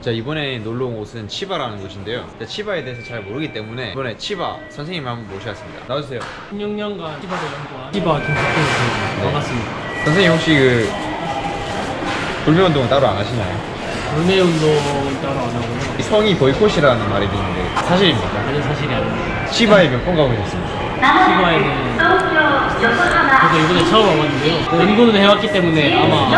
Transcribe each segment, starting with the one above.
자 이번에 놀러 온 곳은 치바라는 곳인데요. 자, 치바에 대해서 잘 모르기 때문에 이번에 치바 선생님 한번 모셔왔습니다. 나와주세요. 16년간 티바를 연구한 티바 김석훈 반갑습니다. 선생님 혹시 그 불매 운동 따로 안 하시나요? 불매 운동 따로 안 하고요. 이 성이 보이콧이라는 말이 있는데 사실입니까? 아니 사실이 아닙니다. 치바에 몇 번 가보셨습니까? 티바에는 저도 이번에 처음 와봤는데요. 연구는 해왔기 때문에 아마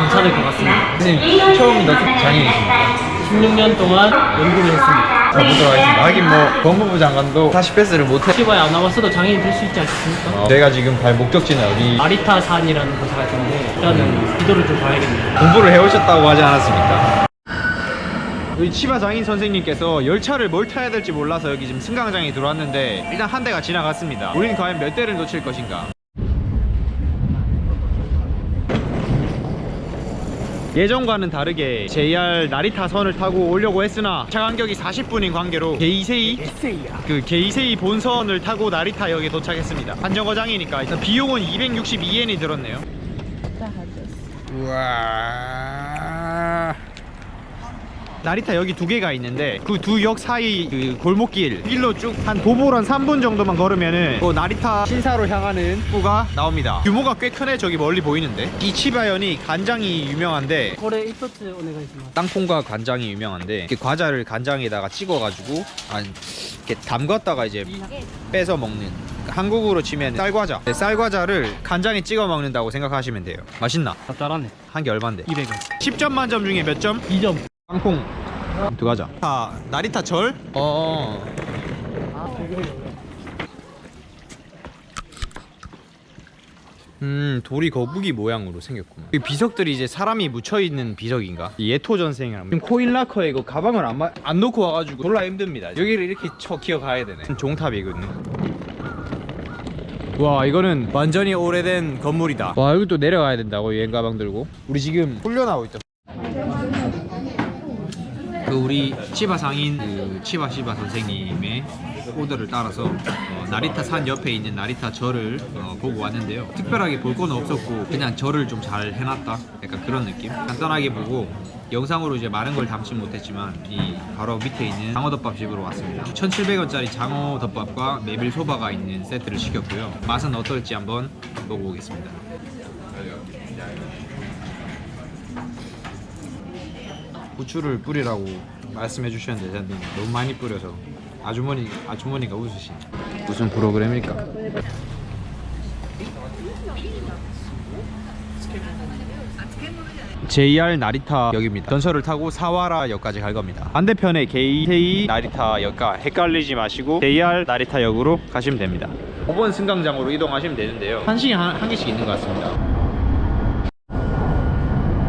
괜찮을 것 같습니다. 선생님 처음 넣 장인이십니까? 16년 동안 연구를 했습니다. 자 보도록 하겠습니다. 하긴 뭐 법무부 장관도 다시 패스를 못해. 티바에 안 와봤어도 장애인 될 수 있지 않습니까? 어, 제가 지금 갈 목적지는 어디 아리타 산이라는 곳에 갈 건데 일단은 기도를 좀 봐야겠네요. 공부를 해오셨다고 하지 않았습니까? 여기 치바 장인 선생님께서 열차를 뭘 타야 될지 몰라서 여기 지금 승강장에 들어왔는데 일단 한 대가 지나갔습니다. 우리는 과연 몇 대를 놓칠 것인가? 예전과는 다르게 JR 나리타 선을 타고 오려고 했으나 차 간격이 40분인 관계로 게이세이 그 게이세이 본선을 타고 나리타역에 도착했습니다. 한정거장이니까 일단 비용은 262엔이 들었네요. 우와. 나리타 여기 두 개가 있는데 그 두 역 사이 그 골목길 길로 쭉 한 도보로 한 3분 정도만 걸으면은 그 나리타 신사로 향하는 부가 나옵니다. 규모가 꽤 크네 저기 멀리 보이는데 이 치바현이 간장이 유명한데 これ一つお願いします。 땅콩과 간장이 유명한데 이렇게 과자를 간장에다가 찍어가지고 한 이렇게 담갔다가 이제 빼서 먹는 한국으로 치면 쌀과자 네, 쌀과자를 간장에 찍어 먹는다고 생각하시면 돼요 맛있나? 잘하네. 한 개 얼만데? 200원. 10점 만점 중에 몇 점? 2점. 땅콩 들어가자 아 나리타 절? 어 음, 돌이 거북이 모양으로 생겼구나. 이 비석들이 이제 사람이 묻혀 있는 비석인가? 이 예토 전생이랑 지금 코인 라커에 이거 가방을 안, 마- 안 놓고 와가지고 졸라 힘듭니다. 여기를 이렇게 쳐 기어 가야 되네. 종탑이거든요. 와 이거는 완전히 오래된 건물이다. 와 여기 또 내려가야 된다고 여행 가방 들고. 우리 지금 훈련하고 있다. 그 우리 치바 상인 그 치바 시바 선생님의 오더를 따라서 어, 나리타 산 옆에 있는 나리타 절을 어, 보고 왔는데요. 특별하게 볼 건 없었고 그냥 절을 좀 잘 해놨다. 약간 그런 느낌. 간단하게 보고 영상으로 이제 많은 걸 담지 못했지만 이 바로 밑에 있는 장어덮밥 집으로 왔습니다. 1,700원짜리 장어덮밥과 메밀 소바가 있는 세트를 시켰고요. 맛은 어떨지 한번 먹어보겠습니다. 후추를 뿌리라고 말씀해 주셨는데 저는 너무 많이 뿌려서 아주머니 아주머니가 웃으시네. 무슨 프로그램일까? JR 나리타 역입니다. 전철을 타고 사와라 역까지 갈 겁니다. 반대편에 게이세이 나리타 역과 헷갈리지 마시고 JR 나리타 역으로 가시면 됩니다. 5번 승강장으로 이동하시면 되는데요. 한 시간 한, 한 개씩 있는 것 같습니다.